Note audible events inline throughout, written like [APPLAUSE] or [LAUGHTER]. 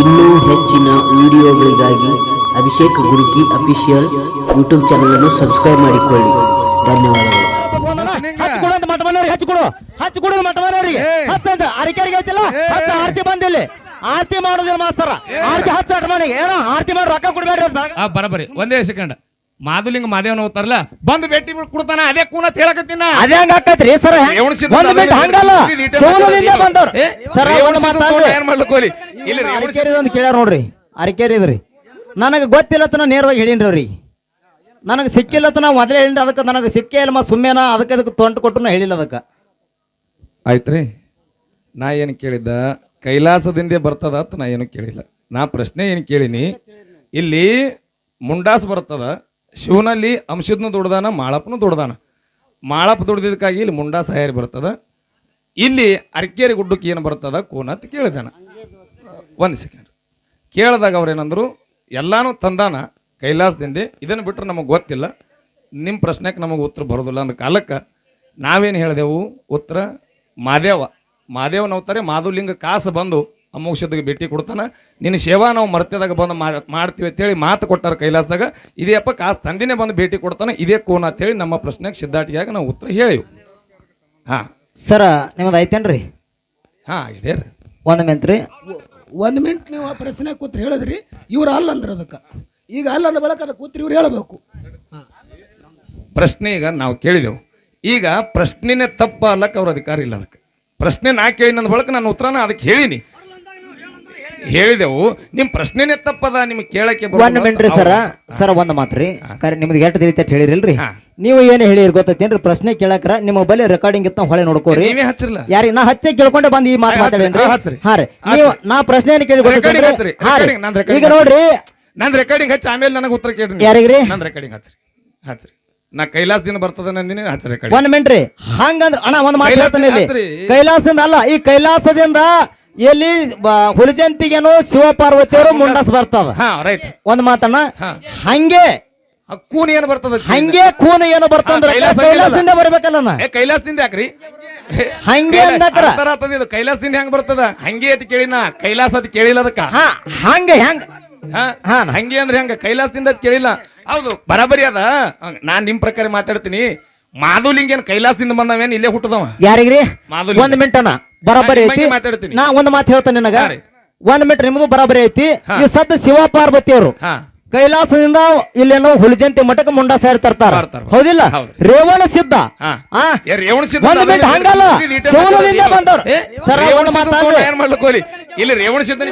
ಇನ್ನೂ ಹೆಚ್ಚಿನ ವಿಡಿಯೋಗಳಿಗಾಗಿ Abhishek Guruki official YouTube channel ಅನ್ನು ಸಬ್ಸ್ಕ್ರೈಬ್ ಮಾಡಿಕೊಳ್ಳಿ. ಧನ್ಯವಾದಗಳು. ಹಚ್ಕೊಡು ಹಚ್ಕೊಡು ಹಚ್ಕೊಡು ಮಠ ಮನೆಯವ್ರಿಗೆ ಹಚ್ಚ ಅಂತ ಅರಿಕೆರಿಗೆ ಐತಿಲ್ಲ. ಹಚ್ಚ ಆರತಿ ಬಂದಿಲ್ಲಿ. ಆರತಿ ಮಾಡೋದಿಲ್ಲ ಮಾಸ್ತರ. ಆರತಿ ಹಚ್ಚ ಅಟ್ ಮನೆಗೆ ಏನೋ ಆರತಿ ಮಾಡಿ ರೊಕ್ಕ ಕೊಡ್ಬೇಡ್ರಿ ಬರಬರಿ ಒಂದೇ ಸೆಕೆಂಡ್. ಮಾಧುಲಿಂಗ ಮಾದೇವನ ಹೋಗ್ತಾರಲ್ಲ ಬಂದು ಭೇಟಿ ಬಿಟ್ಟು ಕೊಡ್ತಾನ ಅದೇ ಕೂನ ಹೇಳಕತ್ತಿನ? ಅದೇ ಹಂಗಾಕತ್ರಿ ಸರ್ ಒಂದು ಹಂಗಲ್ಲ. ಸೋಲದಿಂದ ಬಂದವ್ರು. ಏ, ಒಂದು ಮಾತಾಡ್ರಿ ಏನ್? ಇಲ್ಲಿ ಅರಿಕೇರಿ ಒಂದು ಕೇಳ್ಯಾರ ನೋಡ್ರಿ ಅರಿಕೇರಿ ಇದ್ರಿ. ನನಗೆ ಗೊತ್ತಿಲ್ಲತನ ನಾ ನೇರವಾಗಿ ಹೇಳಿನ್ರಿ ಅವ್ರಿಗೆ ನನಗೆ ಸಿಕ್ಕಿಲ್ಲತನ ನಾ ಮೊದಲೇ ಹೇಳಿನ್ರಿ ಅದಕ್ಕೆ ನನಗೆ ಸಿಕ್ಕೇ ಇಲ್ಲ ಸುಮ್ಮೇನ ಅದಕ್ಕೆ ಅದಕ್ಕೆ ತೊಂಟು ಕೊಟ್ಟು ನಾ ಹೇಳಿಲ್ಲ ಅದಕ್ಕೆ. ಆಯ್ತ್ರಿ ನಾ ಏನು ಕೇಳಿದ್ದ ಕೈಲಾಸದಿಂದ ಬರ್ತದ ಅಂತ ನಾ ಏನು ಕೇಳಿಲ್ಲ. ನಾ ಪ್ರಶ್ನೆ ಏನು ಕೇಳಿನಿ ಇಲ್ಲಿ ಮುಂಡಾಸ್ ಬರ್ತದ ಶಿವನಲ್ಲಿ ಅಂಶದ್ನು ದೊಡ್ಡದಾನ, ಮಾಳಪ್ಪನು ದೊಡ್ಡದಾನ. ಮಾಳಪ್ಪ ದುಡ್ದಿದ್ದಕ್ಕಾಗಿ ಇಲ್ಲಿ ಮುಂಡಾ ಹಯಾರಿ ಬರ್ತದ. ಇಲ್ಲಿ ಅರ್ಕೇರಿ ಗುಡ್ಡಕ್ಕೆ ಏನು ಬರ್ತದ? ಕೋನ ಅಂತ ಕೇಳಿದಾನ. ಒಂದು ಸೆಕೆಂಡ್ ಕೇಳಿದಾಗ ಅವ್ರೇನಂದ್ರು ಎಲ್ಲಾನು ತಂದಾನ, ಕೈಲಾಸದಿಂದ. ಇದನ್ನು ಬಿಟ್ಟರೆ ನಮಗೆ ಗೊತ್ತಿಲ್ಲ. ನಿಮ್ಮ ಪ್ರಶ್ನೆಗೆ ನಮಗೆ ಉತ್ತರ ಬರೋದಿಲ್ಲ. ಅಂದ ಕಾಲಕ್ಕೆ ನಾವೇನು ಹೇಳಿದೆವು? ಉತ್ತರ, ಮಾದೇವ. ಮಾದೇವನ ಅವತಾರೆ ಮಾಧುಲಿಂಗ ಕಾಸು ಬಂದು ಅಮೋಕ್ಷದಿಗೆ ಭೇಟಿ ಕೊಡ್ತಾನೆ. ನಿನ್ನ ಸೇವಾ ನಾವು ಮರ್ತ್ಯದಾಗ ಬಂದು ಮಾಡ್ತೀವಿ ಅಂತೇಳಿ ಮಾತು ಕೊಟ್ಟಾರ ಕೈಲಾಸದಾಗ. ಇದೇಪ್ಪ ಕಾಸು ತಂದಿನೇ ಬಂದು ಭೇಟಿ ಕೊಡ್ತಾನೆ. ಇದೇ ಕೋನ ಅಂತೇಳಿ ನಮ್ಮ ಪ್ರಶ್ನೆಗೆ ಸಿದ್ಧಾಟಿಯಾಗಿ ನಾವು ಉತ್ತರ ಹೇಳಿವು. ಹಾಂ. ಸರ ನಿಮ್ಮದು ಐತೇನ್ರಿ ಹಾಂ ಇದೆ ರೀ. ಒಂದು ಮಿನಿಟ್ ರೀ. ಒಂದು ಮಿನಿಟ್ ನೀವು ಆ ಪ್ರಶ್ನೆ ಕೂತ್ರಿ ಹೇಳಿದ್ರಿ. ಇವ್ರು ಅಲ್ಲ ಅಂದ್ರ ಅದಕ್ಕೆ. ಈಗ ಅಲ್ಲ ಅಂದ ಬಳಕ ಅದಕ್ಕೆ ಕೂತ್ರಿ ಇವ್ರು ಹೇಳಬೇಕು. ಪ್ರಶ್ನೆ ಈಗ ನಾವು ಕೇಳಿದೆವು. ಈಗ ಪ್ರಶ್ನೆನೇ ತಪ್ಪ ಅಲ್ಲಕ್ಕೆ ಅವ್ರ ಅಧಿಕಾರ ಇಲ್ಲ ಅದಕ್ಕೆ. ಪ್ರಶ್ನೆ ನಾ ಕೇಳಿನ ಬಳಕ ನಾನು ಉತ್ತರನ ಅದಕ್ಕೆ ಹೇಳಿನಿ. ಹೇಳಿದೆವು ನಿಮ್ ಪ್ರಶ್ನೆನೇ ತಪ್ಪದ ನಿಮ್ಗೆ ಕೇಳಕ್ಕೆ ಒಂದ್ ಮಿನಿಟ್ ಸರ. ಸರ ಒಂದ್ ಮಾತ್ರಿ. ಕರೆ ನಿಮ್ದು ಎಷ್ಟು ತಿಳಿತ ಹೇಳಿರಿಲ್ರಿ. ನೀವು ಏನು ಹೇಳಿರಿ ಗೊತ್ತೈತೇನ್ರಿ? ಪ್ರಶ್ನೆ ಕೇಳಕ್ರ ನಿಮ್ಮ ಬಳಿ ರೆಕಾರ್ಡಿಂಗ್ ಇತ್ತ ಹೊಳೆ ನೋಡ್ಕೋರಿ. ನೀವೇ ಹಚ್ಚಿರಲ್ಲ ಯಾರಿ ನಾ ಹಚ್ಚೆ ಕೇಳ್ಕೊಂಡೆ ಬಂದ್ ಈ ಮಾತು ಮಾತಾಡೇನ್ರಿ? ಹಚ್ಚ್ರಿ. ಹಾ ರೀ. ನೀವು ನಾ ಪ್ರಶ್ನೆ ಏನು ಕೇಳಿ ಹಾ ರೀ. ಈಗ ನೋಡ್ರಿ. ನನ್ ರೆಕಾರ್ಡಿಂಗ್ ಹಚ್ಚಿ ಆಮೇಲೆ ನನಗೆ ಉತ್ತರ ಕೇಳ್ರಿ ಯಾರಿಗ್ರಿ? ನನ್ ರೆಕಾರ್ಡಿಂಗ್ ಹಚ್ಚ್ರಿ ಹಚ್ಚ್ರಿ ನಾ ಕೈಲಾಸದಿಂದ ಬರ್ತದ ನಂದಿನ ಹಚ್ಚ ಒಂದ್ ಮಿನಿಟ್ರಿ ಹಂಗಂದ್ರ ಅಣ್ಣ ಒಂದ್ ಮಾತು ಹೇಳ್ತಾನೆ ಕೈಲಾಸದಿಂದ ಅಲ್ಲ ಈ ಕೈಲಾಸದಿಂದ ಎಲ್ಲಿ ಹುಲಿಜಂತಿಗೇನು ಶಿವ ಪಾರ್ವತಿಯವರು ಮುಂಡಾಸ್ ಬರ್ತದ. ಹಾ ರೈಟ್ ಒಂದ್ ಮಾತಣ್ಣ. ಹಂಗೆ ಕೂನ್ ಏನು ಬರ್ತದ ಹಂಗೆ ಕೂನ್ ಏನು ಬರ್ತಂದ್ರ ಕೈಲಾಸ ಕೈಲಾಸದಿಂದ ಬರ್ಬೇಕಲ್ಲ ಏ ಕೈಲಾಸದಿಂದ ಯಾಕ್ರಿ? ಹಂಗೆ ಅಂದಕ್ರ. ಅಂತರ ಆತದ ಇದು. ಕೈಲಾಸದಿಂದ ಹೆಂಗ್ ಬರ್ತದ? ಹಂಗೆ ಅಂತ ಕೇಳಿನ. ಕೈಲಾಸ ಅಂತ ಕೇಳಿಲ್ಲ ಅದಕ್ಕ. ಹಾ ಹಂಗ ಹೆಂಗ. ಹಾ ಹಾ. ಹಂಗೆ ಅಂದ್ರೆ ಹೆಂಗ? ಕೈಲಾಸದಿಂದ ಅದ್ ಕೇಳಿಲ್ಲ. ಹೌದು ಬರಾಬರಿ ಅದ. ಹಂಗ್ ನಾನ್ ನಿಮ್ ಪ್ರಕಾರ ಮಾತಾಡ್ತೀನಿ. ಮಾಧುಲಿಂಗ್ ಏನ್ ಕೈಲಾಸದಿಂದ ಬಂದವೇನ್ ಇಲ್ಲೇ ಹುಟ್ಟದವ? ಯಾರಿಗ್ರಿ? ಮಾಧುಲಿಂಗ. ಒಂದ್ ಮಿನಿಟ್ ಅಣ್ಣ ಬರಾಬರಿ ನಾ ಐತಿ. ಮಾತಾಡ್ತೀನಿ. ನಾ ಒಂದ್ ಮಾತು ಹೇಳ್ತೇನೆ ನಿನಗ. ಒಂದ್ ಮೀಟರ್ ನಿಮ್ದು ಬರಾಬರಿ ಐತಿ. ಈ ಸದ್ದ ಶಿವ ಪಾರ್ವತಿ ಅವರು ಕೈಲಾಸದಿಂದ ಇಲ್ಲೇನೋ ಹುಲಿಜಂತಿ ಮಠಕ್ಕೆ ಮುಂಡಾ ಸೇರ್ ತರ್ತಾರ. ಹೌದಿಲ್ಲ? ರೇವಣ ಸಿದ್ಧ. ಒಂದ್ ಮಿನಿಟ್ ಹಂಗಲ್ಲ. ಸೋಲದಿಂದ ಬಂದವ್ರು. ಏ, ರೇವಣ ಇಲ್ಲಿ ರೇವಣ ಸಿದ್ಧ.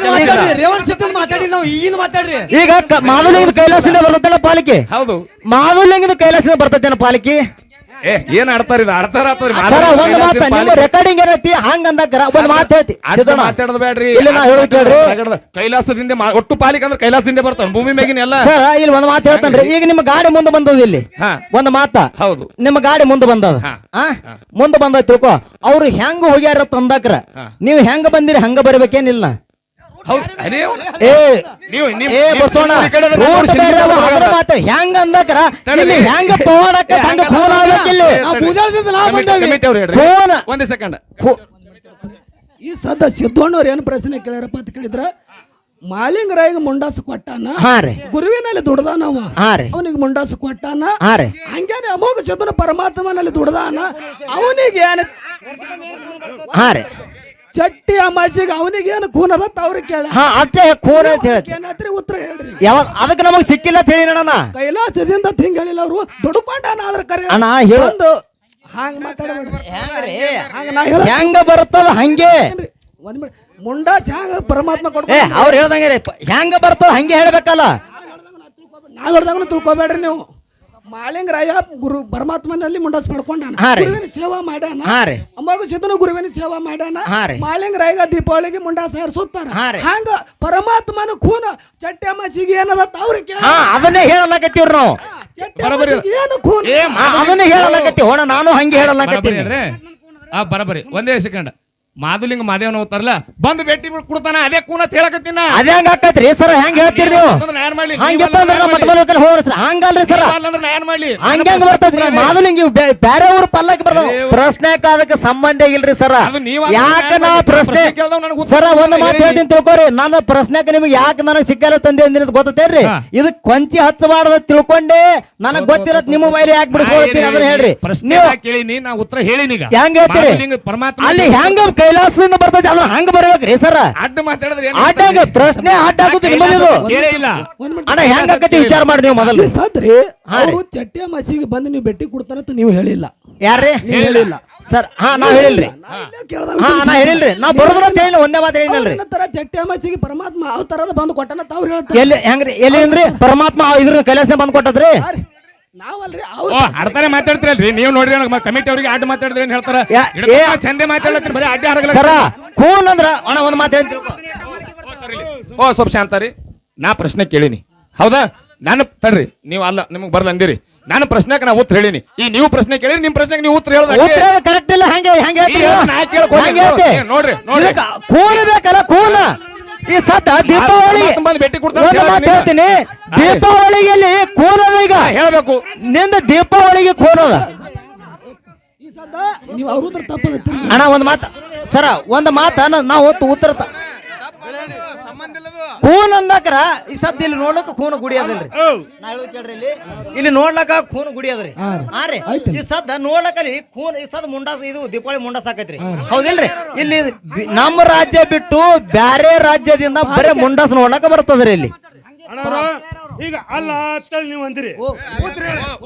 ರೇವಣ ಸಿದ್ಧ ಮಾತಾಡಿ ನಾವು ಈಗಿನ ಮಾತಾಡ್ರಿ. ಈಗ ಮಾವಲಿಂಗ ಮಾಧುಲಿಂಗದ ಕೈಲಾಸದಿಂದ ಬರ್ತದೇನ ಪಾಲಿಕೆ? ಹೌದು. ಮಾಧುಲಿಂಗದ ಕೈಲಾಸದಿಂದ ಬರ್ತದೇನ ಪಾಲಿಕೆ? ಏ ಏನ್ ಆಡ್ತಾರ ಇದು ಆಡ್ತಾರ ಸರ ಒಂದ್ ಮಾತ ನಿಮ್ಮ ರೆಕಾರ್ಡಿಂಗ್ ಏನೈತಿ? ಹಂಗ ಅಂದಕ್ರ ಒಂದ್ ಮಾತು ಹೇಳ್ತಿ. ಸಿದ್ದಣ್ಣ. ಮಾತಾಡೋದು ಬೇಡ್ರಿ. ಇಲ್ಲಿ ನಾ ಹೇಳೋದು ಕೇಳ್ರಿ. ಕೈಲಾಸದಿಂದ ಮಾ- ಒಟ್ಟು ಪಾಲಿಕೆ ಅಂದ್ರೆ ಕೈಲಾಸದಿಂದ ಬರ್ತಾವ ಭೂಮಿ ಮೇಗಿನ ಎಲ್ಲ. ಸರ್ ಇಲ್ಲಿ ಒಂದ್ ಮಾತು ಹೇಳ್ತಾನ್ರಿ. ಈಗ ನಿಮ್ಮ ಗಾಡಿ ಮುಂದೆ ಬಂದದ ಇಲ್ಲಿ. ಹಾ. ಒಂದ್ ಮಾತ. ಹೌದು. ನಿಮ್ಮ ಗಾಡಿ ಮುಂದೆ ಬಂದದ ಹಾ. ಆ? ಮುಂದೆ ಬಂದ ತಿಳ್ಕೊ. ಅವ್ರು ಹೆಂಗ ಹೋಗ್ಯಾರ ತಂದಾಕ್ರ? ನೀವ್ ನೀವು ಹೆಂಗ ಬಂದಿರಿ ಹಂಗ ಬರ್ಬೇಕೇನಿಲ್ಲ. ಏ ನೀವು ಏ ಬಸವಣ್ಣ ಈ ಕಡೆ ಅಂದ್ರೆ. ಮಾತು ಹೆಂಗ ಅಂದಾಕ್ರ ಇಲ್ಲಿ ಹೆಂಗ ಪವಾಡಕ್ಕ ಹಂಗ. ಕೂಲ್ ಆಗ್ಬೇಕಿಲ್ಲ? ಫೋನ್ ಒಂದೇ ಸೆಕೆಂಡ್ ಈ ಸದ್ದ ಸಿದ್ದಣ್ಣವ್ರು ಏನು ಪ್ರಶ್ನೆ ಕೇಳ್ಯಾರಪ್ಪ ಅಂತ ಕೇಳಿದ್ರ? ಮಾಳಿಂಗರಾಯಿಗೆ ಮುಂಡಾಸು ಕೊಟ್ಟಾನ? ಗುರುವಿನಲ್ಲಿ ದುಡ್ದಾನ ಅವ? ಅವನಿಗೆ ಮುಂಡಾಸು ಕೊಟ್ಟಾನ? ಹಂಗೇನೆ ಅಮೋಘ ಚತುನ ಪರಮಾತ್ಮನಲ್ಲಿ ದುಡ್ದಾನ? ಅವನಿಗೆ ಏನ ಹಾ ರೀ. ಚಟ್ಟಿ ಅಮಾಸಿಗೆ ಅವನಿಗೆ ಏನು ಅದ ಅವ್ರಿಗೆ ಕೇಳ. ಹಾ ಅಟ್ಟೆ ಖೂನ್ ಅಂತ ಹೇಳಿ ಏನಾದ್ರೆ ಉತ್ತರ ಹೇಳ್ರಿ. ಯಾವಾಗ ಅದಕ್ಕೆ ನಮಗ್ ಸಿಕ್ಕಿಲ್ಲ ಅಂತ ಹೇಳಿ ಅಣ್ಣ. ಕೈಲಾಸದಿಂದ ತಿಂಗ್ ಹೇಳಿಲ್ಲ ಅವರು. ದುಡ್ಕೊಂಡಾನ ಆದ್ರ ಕರೆ. ಅಣ್ಣ, ಹೇಳು. ಒಂದು. ಹಾಂಗ್ ಮಾತಾಡಬೇಡ್ರಿ. ಹಂಗ ನಾ ಹೇಳ. ಹೆಂಗ ಬರ್ತದ ಹಂಗೆ? ಒಂದ್ ಮಿನಿಟ್. ಮುಂಡಾ ಹ್ಯಾಂಗ ಪರಮಾತ್ಮ ಏ ಕೊಡ್ಕೊಂಡು ಅವ್ರು ಹೇಳ್ದಂಗೆ ರೀ, ಹೆಂಗ ಬರ್ತದ ಹಂಗೆ ಹೇಳ್ಬೇಕಲ್ಲ. ನಾವ್ ಹೇಳ್ದಂಗ ತಿಳ್ಕೊಬೇಡ್ರಿ ನೀವು. ಮಾಳಿಂಗರಾಯ ಗುರು ಪರಮಾತ್ಮನಲ್ಲಿ ಮುಂಡಾಸ್ ಪಡ್ಕೊಂಡಾನ ಹಾ ರೀ. ಗುರುವಿನ ಸೇವಾ ಮಾಡ್ಯಾನ. ಹಾ ರೀ. ಅಮ್ಮಾಗ ಸಿದ್ದನು ಗುರುವಿನ ಸೇವಾ ಮಾಡ್ಯಾನ. ಹಾ ರೀ. ಮಾಳಿಂಗರಾಯಗ ದೀಪಾವಳಿಗೆ ಮುಂಡಾಸ ಹಾರಿಸುತ್ತಾರ. ಹಾ ರೀ. ಹಂಗ ಪರಮಾತ್ಮನ ಖೂನ ಚಟ್ಟೆ ಅಮ್ಮಾಚಿಗೆ ಏನದ ಅವ್ರಿಗೆ ಕೇಳ. ಹಾ ಅದನ್ನೇ ಹೇಳಲಕತ್ತೀವ್ರಿ ನಾವು. ಬರೋಬ್ಬರಿ. ಏನು ಖೂನ? ಆ, ಅದನ್ನೇ ಹೇಳಲಾಗತ್ತಿ ಹೋಣ ನಾನು ಹಂಗೆ ಬರಬರಿ ಅಂದ್ರೆ ಆ ಬರಬರಿ. ಒಂದೇ ಸೆಕೆಂಡ್. ಮಾಧುಲಿಂಗ ಮಾದೇವನ ಹೋಗ್ತಾರಲ್ಲ ಬಂದು ಭೇಟಿ ಕೊಡ್ತಾನ ಅದೇ ಕೂನ ಹೇಳಕತ್ತಿನ? ಅದೇ ಹಂಗ ಆಕತ್ರಿ ಸರ್ ಹೆಂಗ್ ಹೇಳ್ತೀರಿ ನೀವು? ನಾ ಏನ್ ಮಾಡ್ಲಿ ಹಂಗಿತ್ತ ಅಂದ್ರೆ ನಮ್ಮ ಮಟ್ಟ ಹೋಗ್ರಿ ಸರ್ ಹಂಗಲ್ರಿ ಸರ್. ಅಂದ್ರೆ ನಾ ಏನ್ ಮಾಡ್ಲಿ. ಹಂಗ ಹೆಂಗ್ ಬರ್ತದ್ರಿ ಮಾಧುಲಿಂಗಿ ಬೇರೆ ಊರ್ ಪಲ್ಲಕ್ಕೆ ಬರ್ತಾವ. ಪ್ರಶ್ನೆ ಅದಕ್ಕೆ ಸಂಬಂಧ ಇಲ್ರಿ ಸರ್. ಯಾಕ ನಾ ಪ್ರಶ್ನೆ ಸರ್ ಒಂದ್ ಮಾತು. ಹೇಳ್ತೀನಿ ತಿಳ್ಕೊರಿ. ನನ್ನ ಪ್ರಶ್ನೆಗೆ ನಿಮ್ಗೆ ಯಾಕೆ ನನಗ್ ಸಿಕ್ಕಲ್ಲ ತಂದೆ ಅಂದಿರೋದು ಗೊತ್ತೇನ್ರಿ ಇದ್ ಕೊಂಚಿ ಹಚ್ಚಬಾರ್ದ ತಿಳ್ಕೊಂಡೆ. ನನಗ್ ಗೊತ್ತಿರತ್ ನಿಮ್ಮ ಮೈಲಿ ಯಾಕೆ ಬಿಡಿಸ್ಕೊಳ್ತೀನಿ ಅದನ್ನ ಹೇಳ್ರಿ. ಪ್ರಶ್ನೆ ಕೇಳಿನಿ? ನಾ ಉತ್ತರ ಹೇಳಿನಿ ಹೆಂಗ್ ಹೇಳ್ತೀರಿ? ಪರಮಾತ್ಮ ಅಲ್ಲಿ ಹೆಂಗ ಕೈಲಾಸದಿಂದ ಬರ್ತೈತಿ ಅದನ್ನ ಹಂಗ ಬರ್ಬೇಕ್ರಿ ಸರ್. ಅಡ್ಡ ಮಾತಾಡಿದ್ರೆ ಏನ್ ಆಟ ಪ್ರಶ್ನೆ ಆಟ ಹಾಕುದು ನಿಮ್ಮದು ಇಲ್ಲ. ಅಣ್ಣ ಹೆಂಗ ಆಕತಿ ವಿಚಾರ ಮಾಡಿ ನೀವು ಮೊದಲು? ಸದ್ರಿ ಅವರು ಚಟ್ಟೆ ಮಸಿಗೆ ಬಂದು ನೀವು ಭೇಟಿ ಕೊಡ್ತಾರಂತ ನೀವು ಹೇಳಿಲ್ಲ. ಯಾರ್ರಿ? ನೀವು ಹೇಳಿಲ್ಲ. ಸರ್ ಹಾ ನಾವ್ ಹೇಳಿಲ್ರಿ. ನಾ ಕೇಳ್ದಾಗ ಹಾ ನಾ ಹೇಳಿಲ್ರಿ. ನಾ ಬರೋದ್ರ ಅಂತ ಹೇಳಿ ಒಂದೇ ಮಾತು ಹೇಳಿಲ್ರಿ. ತರ ಚಟ್ಟೆ ಮಸಿಗೆ ಪರಮಾತ್ಮ ಯಾವ ತರದ ಬಂದು ಕೊಟ್ಟನ ಅವ್ರು ಹೇಳ್ತಾರೆ. ಎಲ್ಲಿ ಹೆಂಗ್ರಿ? ಎಲ್ಲಿ ಅಂದ್ರಿ? ಪರಮಾತ್ಮ ಇದ್ರ ಕೈಲಾಸ ಬಂದ್ ಕೊಟ್ಟದ್ರಿ? ನಾವಲ್ರಿ ಮಾತಾಡ್ತೀರಲ್ರಿ ಓ ಅಡ್ತಾನೆ ಮಾತಾಡ್ತಿರಲ್ರಿ? ನೀವು ನೋಡ್ರಿ ಕಮಿಟಿ ಅವ್ರಿಗೆ ಅಡ್ಡ ಮಾತಾಡಿದ್ರೆ ಏನ್ ಹೇಳ್ತಾರ? ಯಾ- ಹಿಡ್ಕೊಂಡ್ ಏ- ಚಂದೆ ಮಾತಾಡ್ಲತ್ತೀರಿ ಬರೀ ಅಡ್ಡ ಸರ ಕೂನ್ ಅಂದ್ರ? ಅಣ್ಣ ಒಂದ್ ಮಾತು ಹೇಳ್ತೀನಿ ಓ ಸ್ವಲ್ಪ ಶಾಂತ ರೀ. ನಾ ಪ್ರಶ್ನೆ ಕೇಳಿನಿ. ಹೌದಾ? ನಾನು ತಡ್ರಿ ನೀವು ಅಲ್ಲ ನಿಮಗೆ ಬರಲ್ಲ ಅಂದಿರಿ. ನಾನು ಪ್ರಶ್ನೆಗೆ ನಾ ಉತ್ತರ ಹೇಳಿನಿ. ಈ ನೀವು ಪ್ರಶ್ನೆ ಕೇಳಿರಿ ನಿಮ್ ಪ್ರಶ್ನೆಗೆ ನೀವು ಉತ್ತರ ಹೇಳೋದು ಉತ್ತರ ಕರೆಕ್ಟ್ ಇಲ್ಲ ಹಂಗೆ ಹೆಂಗೆ ಹೇಳ್ತೀರಿ ಈ ನಾ ಕೇಳಕ್ ಹೋಗ್ತೀನಿ. ಹೆಂಗೆ ಹೇಳ್ತಿ? ಏ, ನೋಡ್ರಿ, ನೋಡ್ರಿ. ಇದಕ್ಕ ಕೂನ್ ಬೇಕಲ್ಲ ಕೂನ್. ಈ ಸದ್ದ ದೀಪಾವಳಿ ಬಂದು ಭೇಟಿ ಕೊಡ್ತಾನೆ ಒಂದು ಮಾತು ಹೇಳ್ತೀನಿ. ದೀಪಾವಳಿಯಲ್ಲಿ ಕೂನ್ ಅದ ಈಗ ಹೇಳ್ಬೇಕು. ನಿಂದ ದೀಪಾವಳಿಗೆ ಕೋರಲ್ಲ ಈ ಸದ್ದ ನೀವು ಅವ್ರ ತಪ್ಪದ ಅಣ್ಣ ಒಂದ್ ಮಾತ. ಸರ ಒಂದ್ ಮಾತ ನಾವು ಉತ್ತರ ಕೂನ್ ಅಂದಕ್ರ ಈ ಸದ್ದ ಇಲ್ಲಿ ನೋಡ್ಲಕ್ಕ ಖೂನ್ ಗುಡಿ ಅದಲ್ರಿ. ನಾ ಹೇಳೋದ್ ಕೇಳ್ರಿ ಇಲ್ಲಿ. ಇಲ್ಲಿ ನೋಡ್ಲಕ್ಕ ಕೂನ ಗುಡಿ ಅದ್ರಿ. ಹಾ ರೀ. ಈ ಸದ್ದ ನೋಡ್ಲಕ್ಕ ಅಲ್ಲಿ ಖೂನ್ ಈ ಸದ್ ಮುಂಡಾಸ ಇದು ದೀಪಾವಳಿ ಮುಂಡಾಸ ಆಕೈತ್ರಿ ಹೌದಿಲ್ರಿ? ಇಲ್ಲಿ ಬಿ- ನಮ್ಮ ರಾಜ್ಯ ಬಿಟ್ಟು ಬ್ಯಾರೆ ರಾಜ್ಯದಿಂದ ಬರೇ ಮುಂಡಾಸ ನೋಡ್ಲಕ್ಕ ಬರ್ತದ್ರಿ ಇಲ್ಲಿ. ಅಣ್ಣಾವ್ರ, ಈಗ ಅಲ್ಲ ಅಂತೇಳಿ ನೀವು ಅಂದಿರಿ.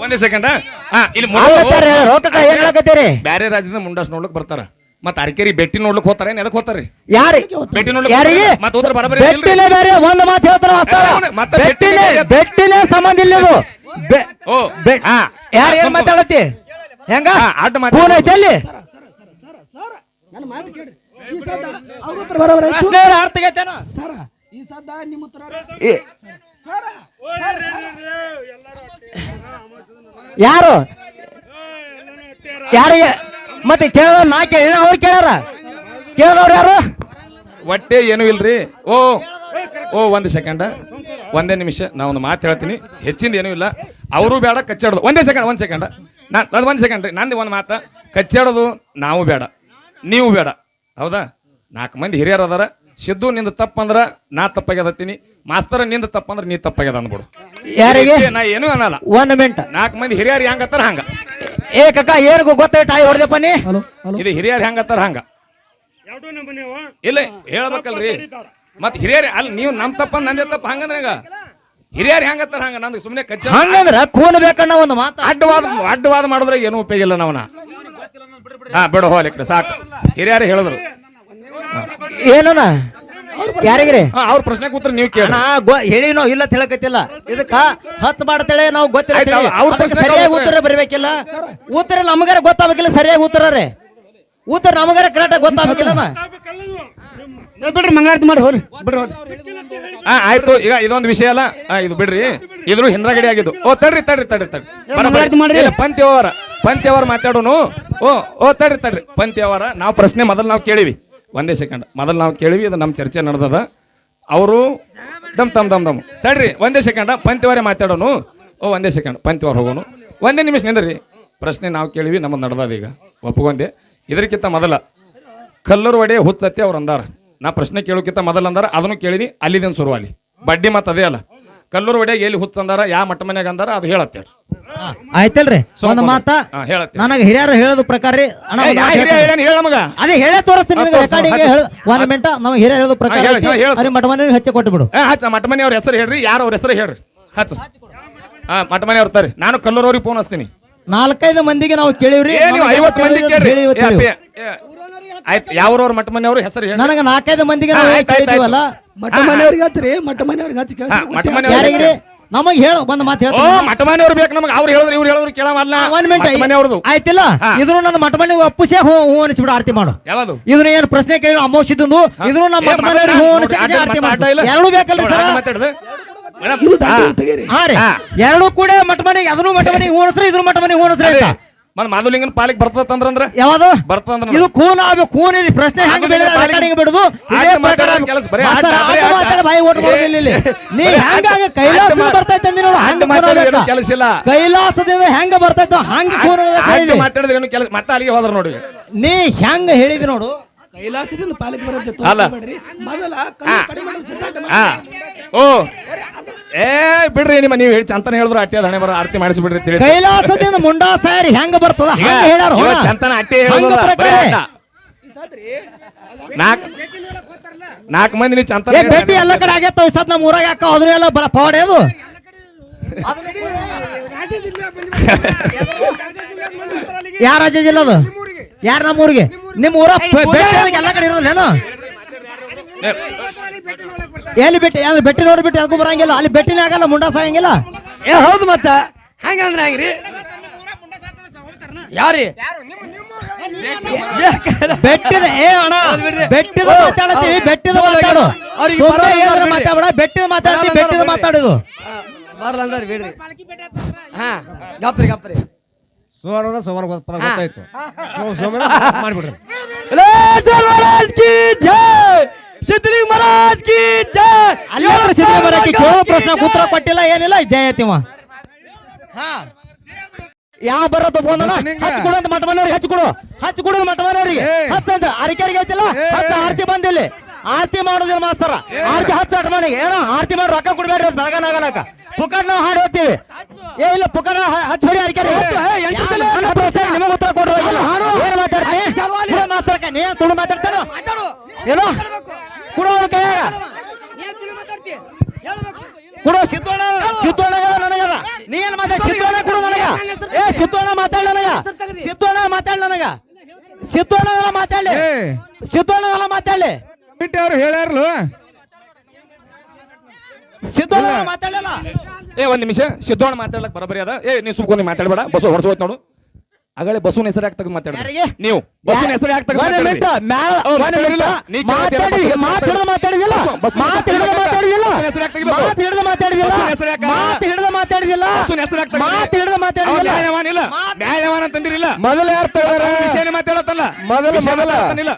ಒಂದೇ ಸೆಕೆಂಡ್ ಹಾ ಇಲ್ಲಿ ರೊಕ್ಕ ಏನ್ ಹೇಳಕತ್ತೀರಿ? ಬ್ಯಾರೆ ರಾಜ್ಯದಿಂದ ಮುಂಡಾಸ್ ನೋಡ್ಲಕ್ ಬರ್ತಾರ. ಮತ್ತ ಅರ್ಕೇರಿ ಬೆಟ್ಟಿ ನೋಡ್ಲಕ್ ಹೋತಾರೇನ್ ಎದಕ್ ಹೋತಾರಿ ಯಾರಿ? ಭೇಟಿ ನೋಡ್ಲಿಕ್ಕೆ ಯಾರಿಗೆ ಮತ್ತೆ ಉತ್ತರ ಬರಬರಿ ಇಲ್ರಿ. ಬೆಟ್ಟಿಲೆ ಬೇರೆ ಒಂದ್ ಮಾತು ಹೇಳ್ತಾರ ಮತ್ತೆ ಬೆಟ್ಟಿಲೆ ಬೆಟ್ಟಿಲೆ- ಬೆಟ್ಟಿಲೆ ಸಂಬಂಧ ಇಲ್ಲ ಇದು. ಬೆ- ಓ ಬೆ- ಹಾ. ಯಾರ್ ಏನ್ ಮಾತಾಡತ್ತಿ? ಹೆಂಗ? ಹಾ, ಅಡ್ಡ ಮಾತಾಡು. ಕೂನ್ ಐತೆ ಅಲ್ಲಿ? ನನ್ನ ಮಾತು ಕೇಳಿ ಈ ಸದ್ದ ಅವ್ರ ಉತ್ತರ ಬರೋಬರ ಆಯ್ತು? ಪ್ರಶ್ನೆ ಅರ್ಥ ಆಗೈತೇನೋ? ಸರ ಈ ಸದ್ದ ನಿಮ್ಮ ಉತ್ತರ ಈ- ಸರ ಯಾರು? ಯಾರಿಗೆ? ಮತ್ತೆ ಕೇಳೋ ನಾ ಕೇಳ ಅವ್ರು ಕೇಳ್ಯಾರ ಕೇಳೋರು ಯಾರು? ಒಟ್ಟೆ ಏನು ಇಲ್ರಿ. ಓ ಓ ಒಂದು ಸೆಕೆಂಡ್ ಒಂದೇ ನಿಮಿಷ ನಾ ಒಂದು ಮಾತು ಹೇಳ್ತೀನಿ. ಹೆಚ್ಚಿಂದ ಏನೂ ಇಲ್ಲ. ಅವರು ಬೇಡ ಕಚ್ಚಾಡೋದು. ಒಂದೇ ಸೆಕೆಂಡ್ ಒಂದು ಸೆಕೆಂಡ್ ನಾ ಅದು ಒಂದು ಸೆಕೆಂಡ್ ರೀ. ನಂದು ಒಂದು ಮಾತು. ಕಚ್ಚಾಡೋದು ನಾವು ಬೇಡ. ನೀವು ಬೇಡ. ಹೌದಾ? ನಾಲ್ಕು ಮಂದಿ ಹಿರಿಯರು ಅದಾರ. ಸಿದ್ದು ನಿಂದ ತಪ್ಪಂದ್ರೆ ನಾ ತಪ್ಪಾಗ್ಯದತ್ತೀನಿ. ಮಾಸ್ತರ ನಿಂದ ತಪ್ಪಂದ್ರೆ ನೀ ತಪ್ಪಾಗ್ಯದ ಅಂದ್ಬಿಡು. ಯಾರಿಗೆ? ನಾ ಏನೂ ಅನ್ನಲ್ಲ. ಒಂದು ಮಿಂಟ್ ನಾಲ್ಕು ಮಂದಿ ಹಿರಿಯರು ಹೆಂಗತ್ತಾರ ಹಂಗ. ಏ ಕಕ್ಕ ಏನ್ ಗೊತ್ತಾಯ್ತು ಟಾಯ್ ಹೊಡೆದಪ್ಪ ನೀ? ಇದು ಹಿರಿಯರು ಹೆಂಗತ್ತಾರ ಹಂಗ? ಇಲ್ಲ ಹೇಳ್ಬೇಕಲ್ರಿ. ಮತ್ ಹಿರಿಯರ್ ಅಲ್ಲಿ ನೀವು ನಮ್ ತಪ್ಪ ನಂದೇ ತಪ್ಪ ಹಂಗಂದ್ರ ಹಂಗ? ಹಿರಿಯರ್ ಹೆಂಗತ್ತಾರ ಹಂಗ? ನಂದು ಸುಮ್ನೆ ಕಚ್ಚ ಹಂಗಂದ್ರ ಕೂನ್ ಬೇಕಣ್ಣ ಒಂದು ಮಾತು. ಅಡ್ಡವಾದ ಅಡ್ಡವಾದ ಮಾಡಿದ್ರೆ ಏನು ಉಪಯೋಗ ಇಲ್ಲ ನಾವನ ಹಾ ಬಿಡು ಹೋಗ್ಲಿಕ್ಕೆ ಸಾಕು. ಹಿರಿಯರು ಹೇಳಿದ್ರು. ಏನನ ಯಾರಿಗ್ರಿ? ಹಾ ಅವ್ರ ಪ್ರಶ್ನೆ ಉತ್ತರ ನೀವು ಕೇಳಿ. ಹೇಳಿ ನಾವು ಇಲ್ಲ ಅಂತ ಹೇಳಕತ್ತಿಲ್ಲ. ಇದಕ್ಕ ಹಚ್ಚ ಮಾಡ್ತೇಳೆ ನಾವು ಗೊತ್ತಿಲ್ಲ ಅವ್ರ- ಸರಿಯಾಗಿ ಉತ್ತರ ಬರಬೇಕಿಲ್ಲ. ಉತ್ತರ ನಮಗಾರ ಗೊತ್ತಾಗಬೇಕಿಲ್ಲ ಸರಿಯಾಗಿ ಉತ್ತರ ರೀ. ಉತ್ತರ ನಮಗಾರ ಕರೆಕ್ಟ್ ಆಗಿ ಗೊತ್ತಾಗಬೇಕಿಲ್ಲ ಬಿಡ್ರಿ ಮಂಗಾರತಿ ಮಾಡಿ ಹೋರಿ ಬಿಡ್ರಿ ಹೋರಿ ಹಾ ಆಯ್ತು ಈಗ ಇದೊಂದು ವಿಷಯ ಅಲ್ಲ. ಇದು ಬಿಡ್ರಿ. ಇದ್ರು ಹಿಂದ್ರಗಡೆ ಆಗಿದ್ದು. ಓ ತಡ್ರಿ ತಡ್ರಿ ತಡ್ರಿ ತಡ್ರಿ. ಮಾಡ್ರಿ. ಪಂತಿ ಅವರ ಪಂತಿ ಅವರ ಮಾತಾಡೋನು. ಓ ಓ ತಡ್ರಿ ತಡ್ರಿ. ಪಂತಿ ಅವರ ನಾವು ಪ್ರಶ್ನೆ ಮೊದಲು ನಾವು ಕೇಳಿವಿ. ಒಂದೇ ಸೆಕೆಂಡ್ ಮೊದಲು ನಾವು ಕೇಳಿವಿ, ಅದು ನಮ್ಮ ಚರ್ಚೆ ನಡೆದದ. ಅವರು ದಮ್ ತಮ್ ದಮ್ ದಮ್. ತಡ್ರಿ, ಒಂದೇ ಸೆಕೆಂಡ ಪಂತಿ ಅವರೇ ಮಾತಾಡೋನು. ಓ, ಒಂದೇ ಸೆಕೆಂಡ್ ಪಂತಿವಾರ ಹೋಗೋನು. ಒಂದೇ ನಿಮಿಷ ನಿಂದ್ರಿ. ಪ್ರಶ್ನೆ ನಾವು ಕೇಳಿವಿ ನಮ್ಮ ನಡೆದದ ಈಗ. ಒಪ್ಕೊಂಡೆ. ಇದಕ್ಕಿಂತ ಮೊದಲ. ಕಲ್ಲರು ಒಡೆ ಹುಚ್ಚತ್ತೆ ಅವ್ರು ಅಂದಾರ. ನಾ ಪ್ರಶ್ನೆ ಕೇಳೋಕ್ಕಿಂತ ಮೊದಲು ಅಂದಾರ. ಅದನ್ನು ಕೇಳಿನಿ, ಅಲ್ಲಿದೇನು ಶುರುವಾಲಿ. ಬಡ್ಡಿ ಮತ್ತು ಅದೇ ಅಲ್ಲ. ಕಲ್ಲೂರು ಒಡೆ ಎಲ್ಲಿ ಹುಚ್ಚ ಅಂದಾರ ಯಾವ ಮಟ್ಟ ಮನ್ಯಾಗ ಅಂದಾರ ಅದು ಹೇಳತ್ತೆ ಆಯ್ತಲ್ರಿ? ಒಂದು ಮಾತ ನನಗೆ ಹಿರಿಯರು ಹೇಳೋದು ಪ್ರಕಾರ ರೀ ಅಣ್ಣ ಒಂದ್ ಮಾತ್ ಹೇಳ್ತೀನಿ. ಹೇಳ ನಮಗ ಅದೇ ಹೇಳೇ ತೋರಿಸ್ತೀನಿ ನಿನಗೆ ರೆಕಾರ್ಡಿಂಗ್ ಒಂದ್ ಮಿನಿಟ ನಮಗೆ ಹಿರಿಯರು ಹೇಳೋದು ಪ್ರಕಾರ ಹೇಳು, ಐತಿ. ಹೇಳು, ಹೇಳು. ಅವ್ರಿಗೆ ಮಠ ಮನೆ ಹೆಚ್ಚೆ ಕೊಟ್ಟು ಬಿಡು. ಏ ಹಚ್ಚ ಮಟ್ಟ ಮನೆಯವ್ರ ಹೆಸರು ಹೇಳ್ರಿ ಯಾರು ಅವ್ರ ಹೆಸರು ಹೇಳ್ರಿ? ಹಚ್ಚ. ಹಾ ಮಟ್ಟ ಮನೆ ಅವ್ರ ತಾರೆ ನಾನು ಕಲ್ಲೂರು ಅವ್ರಿಗೆ ಫೋನ್ ಹಚ್ತೀನಿ. ನಾಲ್ಕೈದು ಮಂದಿಗೆ ನಾವು ಕೇಳಿವ್ರಿ ಏ ನೀವು ನಮಗೆ ಐವತ್ತು ಮಂದಿ ಕೇಳಿದ್ರು ಕೇಳ್ರಿ. ಹೇಳಿ ಏ, ಅಪ್ಪಿ, ಏ, ಆಯ್ತು ಯಾವ್ರವ್ರ ಮಟ್ಟ ಮನೆಯವ್ರ ಹೆಸರು ಹೇಳಿ ನನಗೆ ನಾಲ್ಕೈದು ಮಂದಿಗೆ ನಾವು ಆಯ್ತ್, ಆಯ್ತ್, ಕೇಳಿದ್ವಲ್ಲ. ಮಠ ಮನೆಯವ್ರಿಗೆ ಹಚ್ಚ್ರಿ ಮಠ ಮನೆಯವ್ರಿಗೆ ಹಚ್ಚಿ ಹಾ, ಮಠ ಕೇಳಿ ಮನೆ ಯಾರಿಗ್ರಿ? ನಮಗ್ ಹೇಳ ಒಂದ್ ಮಾತು ಓ ಹೇಳ್ತೀನಿ ಬೇಕು ನಮಗೆ. ಅವ್ರು ಹೇಳಿದ್ರು ಇವ್ರು ಹೇಳಿದ್ರು ಒಂದ್ ಮಿನಿಟ್ ಅವ್ರದ್ದು ಆಯ್ತಿಲ್ಲ? ಹಾ. ಇದ್ರು ನನ್ನ ಮಠ ಮನೆ ಒಪ್ಪಿಸೇ ಹೂ ಹೂ ಅನಿಸ್ಬಿಡು ಆರತಿ ಮಾಡು. ಯಾವುದು? ಇದ್ರ ಏನ್ ಪ್ರಶ್ನೆ ಕೇಳಿ ಅಮೋಷಿದ್ದು ಇದ್ರು ನಮ್ಮ ಮಠ ಹೂ ಅನಿಸಿ ಆರತಿ. ಎರಡೂ ಬೇಕಲ್ರಿ ಸರ್? ಇದು ಹಾ. ದಾಟಿ ತೆಗೀರಿ ಹಾ ರೀ. ಹಾ. ಎರಡೂ ಕೂಡ ಮಠ ಮನೆಗೆ ಅದನ್ನು ಮಠ ಮನೆಗೆ ಹೂಣಿಸ್ರಿ ಇದ್ರ ಮಠ ಮನೆಗೆ ಹೂಣಿಸ್ರಿ ಅಂತ. ಮಾಧುಲಿಂಗನ ಪಾಲಿಗೆ ಬರ್ತದಂದ್ರ ಅಂದ್ರೆ ಯಾವ್ದು? ಬರ್ತದಂದ್ರ ಇದು ಕೂನ್ ಆಗ್ಬೇಕು ಕೂನ್ ಇದು ಪ್ರಶ್ನೆ ಹೆಂಗ್ ಅದು ಬಿಡಿದ ನಿನ್ನ ರೆಕಾರ್ಡಿಂಗ್ ಬಿಡುದು. ಇದೇ ಆಟ ಪ್ರಕಾರ ಕೆಲಸ ಬರೀ ಬಾಯಿ ಓಟ್ ಮಾಡೋದಿಲ್ಲ ಇಲ್ಲಿ. ನೀ ಹೆಂಗಾಗ ಕೈಲಾಸ ಬರ್ತೈತೆ ಅಂದಿ ನೋಡು ಹಂಗ ಕೆಲಸ ಇಲ್ಲ. ಕೈಲಾಸದಿಂದ ಹೆಂಗ ಬರ್ತೈತೋ ಹಂಗ ಕೂನ್ ಮಾತಾಡಿದ್ರೆ ಏನು ಕೆಲಸ ಮತ್ತೆ ಅಲ್ಲಿಗೆ ಹೋದ್ರ ನೋಡಿ ನೀ ಹೆಂಗ ಹೇಳಿದಿ ನೋಡು? ಕೈಲಾಸದಿಂದ ಪಾಲಿಗೆ ಬರುತ್ತೆ ಅಲ್ಲ. ಮೊದಲ ಕಡಿಮೆ ಓ. ಏ ಬಿಡ್ರಿ ನಿಮ್ಮ ನೀವು ಹೇಳಿ ಚಂತನ ಹೇಳಿದ್ರು ಅಟ್ಟಿ ಅದ ಹಣೆ ಬರ ಆರತಿ ಮಾಡಿಸಿ ಬಿಡ್ರಿ ತಿಳಿ ಕೈಲಾಸದಿಂದ ಮುಂಡಾ ಸಾರಿ ಹೆಂಗ ಬರ್ತದ? ಹಂಗ ಹೇಳ್ಯಾರ ಹೋಗ ಚಂತನ ಅಟ್ಟಿ ನಾಕ್ ನಾಲ್ಕು ಮಂದಿ ನೀವು ಚಂತನ ಬೆಟ್ಟಿ ಭೇಟಿ ಎಲ್ಲ ಕಡೆ ಆಗೈತ ಈ ಸತ್ ನಮ್ಮ ಊರಾಗ ಯಾಕ ಹೋದ್ರೆ ಎಲ್ಲ ಬರ ಪವಾಡ ಅದು? [LAUGHS] ಯಾರ ರಾಜ್ಯ ಜಿಲ್ಲದು ಅದು? ಯಾರ ನಮ್ಮ ಊರಿಗೆ? ನಿಮ್ಮ ಊರ ಎಲ್ಲ ಕಡೆ ಇರೋದಿಲ್ಲೇನು? ಎಲ್ಲಿ ಬೆಟ್ಟಿ ಅಂದ್ರೆ ಬೆಟ್ಟಿ ನೋಡ್ಬಿಟ್ಟು ಅದಕ್ಕೂ ಬರಂಗಿಲ್ಲ ಅಲ್ಲಿ ಬೆಟ್ಟಿನೇ ಆಗಲ್ಲ ಮುಂಡಾಸ ಆಗಂಗಿಲ್ಲ ಏ ಹೌದು ಮತ್ತ. ಹಂಗಂದ್ರೆ ಹೆಂಗ್ರಿ? ಯಾರಿ? ಬೆಟ್ಟದ ಏ ಅಣ್ಣ ಬೆಟ್ಟದ ಮಾತಾಡತ್ತೀವಿ ಬೆಟ್ಟದ ಮಾತಾಡು. ಏನಾರ ಬಿಡ್ರಿ. ಮಾತಾಡ ಬೆಟ್ಟದ ಮಾತಾಡ್ತೀವಿ ಬೆಟ್ಟದ ಮಾತಾಡುದು. ಬರಲ್ಲ ಅಂದ್ರೆ ಬಿಡ್ರಿ. ಹಾ ಗಪ್ರಿ ಗಪ್ರಿ. ಸುಮಾರು ಸುಮಾರು ಪದ ಗೊತ್ತಾಯ್ತು. ಸುಮಾರು ಮಾಡ್ಬಿಡ್ರಿ ಸಿದ್ಧಲಿಂಗ ಮಹಾರಾಜ್ ಕಿ ಜೈ! ಅಲ್ಲಿ ಸಿದ್ಧಲಿಂಗ ಸಿದ್ಧ ಬರಕ್ಕೆ ಕೇಳೋ ಪ್ರಶ್ನೆ ಉತ್ತರ ಕೊಟ್ಟಿಲ್ಲ ಏನಿಲ್ಲ ಜಯ ಹಾ. ಯಾವ ಬರೋದು ಫೋನ್ ಹಚ್ಚಿ ಕೊಡು ಅಂತ ಮಠ ಮನೆಯವ್ರಿಗೆ ಹಚ್ಚಿ ಕೊಡು. ಹಚ್ಚಿ ಕೊಡು ಮಠ ಮನೆಯವ್ರಿಗೆ ಹಚ್ಚ ಅಂತ. ಅರಿಕೆರಿಗೆ ಐತಿಲ್ಲ ಹಚ್ಚ ಆರತಿ ಬಂದಿಲ್ಲಿ. ಆರತಿ ಮಾಡೋದಿಲ್ಲ ಮಾಸ್ತರ. ಆರತಿ ಹಚ್ಚ ಅಟ್ ಮನೆಗೆ ಏನೋ ಆರತಿ ಮಾಡಿ ರೊಕ್ಕ ಕೊಡ್ಬೇಡ್ರಿ ಬೆಳಗನ ಆಗಲಕ ಪುಕಟ್ ನಾವು ಹಾಡು ಹೋಗ್ತೀವಿ. ಏ ಇಲ್ಲ ಪುಕಟ್ ಹಚ್ಚ ಹೊಡಿ ಅರಿಕೆರೆ ನಿಮಗೆ ಉತ್ತರ ಕೊಡುವ ಏನು ಮಾತಾಡ್ತೀನಿ? ಮಾಸ್ತರ್ಕ ನೀ ತುಳು ಮಾತಾಡ್ತಾನೋ? ಏನೋ? ಕೊಡು ಅವ್ರ ಕೈಯಾಗ ಕೊಡು ಸಿದ್ದೋಣ ಸಿದ್ದೋಣ ನನಗದ ನೀ ಏನ್ ಮಾತಾಡ ಸಿದ್ದೋಣ ಕೊಡು ನನಗ. ಏ ಸಿದ್ದೋಣ ಮಾತಾಡ ನನಗ. ಸಿದ್ದೋಣ ಮಾತಾಡ ನನಗ. ಸಿದ್ದೋಣ ಮಾತಾಡಲಿ. ಸಿದ್ದೋಣ ಮಾತಾಡಲಿ. ಬಿಟ್ಟು ಅವ್ರು ಹೇಳ್ಯಾರಲ್ಲ ಸಿದ್ದೋಣ ಮಾತಾಡಲ್ಲ ಏ ಒಂದ್ ನಿಮಿಷ. ಸಿದ್ದೋಣ ಮಾತಾಡ್ಲಕ್ ಬರಬರಿ ಅದ. ಏ ನೀ ಸುಮ್ಕೊಂಡು ಮಾತಾಡ್ಬೇಡ. ಬಸ್ ಹೊರಸೋಯ್ತು ನೋಡು. ಆಗಲೇ ಬಸವನ ಹೆಸರು ಯಾಕೆ ತೆಗೆದು ಮಾತಾಡ್ರಿ ಯಾರಿಗೆ? ನೀವು ಬಸ್ಸುನ ಹೆಸರು ಯಾಕೆ ತೆಗೆದು ಒಂದ್ ಮಾತಾಡ್ರಿ ಮಿನಿಟ್, ಮ್ಯಾಲ- ಅವ್ರು ಒಂದ್ ಕೇಳಿಲ್ಲ. ಮಿನಿಟ್. ನೀ ಕೇಳ್ತೀಯ, ಮಾತಾಡಿ ಬಸ್ಸಿನ ಮಾತ್ ಹಿಡಿದು ಮಾತಾಡಿದಿಲ್ಲ ಬಸ್ಸಿನ ಮಾತು ಹಿಡಿದು ಹೆಸರು ಮಾತಾಡಿದಿಲ್ಲ ಬಸ್ಸಿನ ಹೆಸರು ಯಾಕೆ ತೆಗಿಬೇಕು? ಮಾತು ಹಿಡಿದು ಮಾತಾಡಿದಿಲ್ಲ ಬಸ್ಸಿನ ಹೆಸರು ಯಾಕೆ? ಮಾತು ಹಿಡಿದು ಮಾತಾಡಿದಿಲ್ಲ ಬಸ್ಸಿನ ಹೆಸರು ಯಾಕೆ ತೆಗಿಬೇಕು? ಮಾತು ಹಿಡಿದು ಅವ್ರು ಮಾತಾಡಿದಿಲ್ಲ ನ್ಯಾಯವಾನ ಇಲ್ಲ ಮಾತು- ನ್ಯಾಯವಾನ ಅಂತಂದಿರಿಲ್ಲ ಮೊದಲು ಯಾರು ತಗೋರ ವಿಷಯನೇ ಮಾತಾಡತ್ತಲ್ಲ ಮೊದಲು ಮೊದಲ ಮಾತಾಡ್ತಾನಿಲ್ಲ.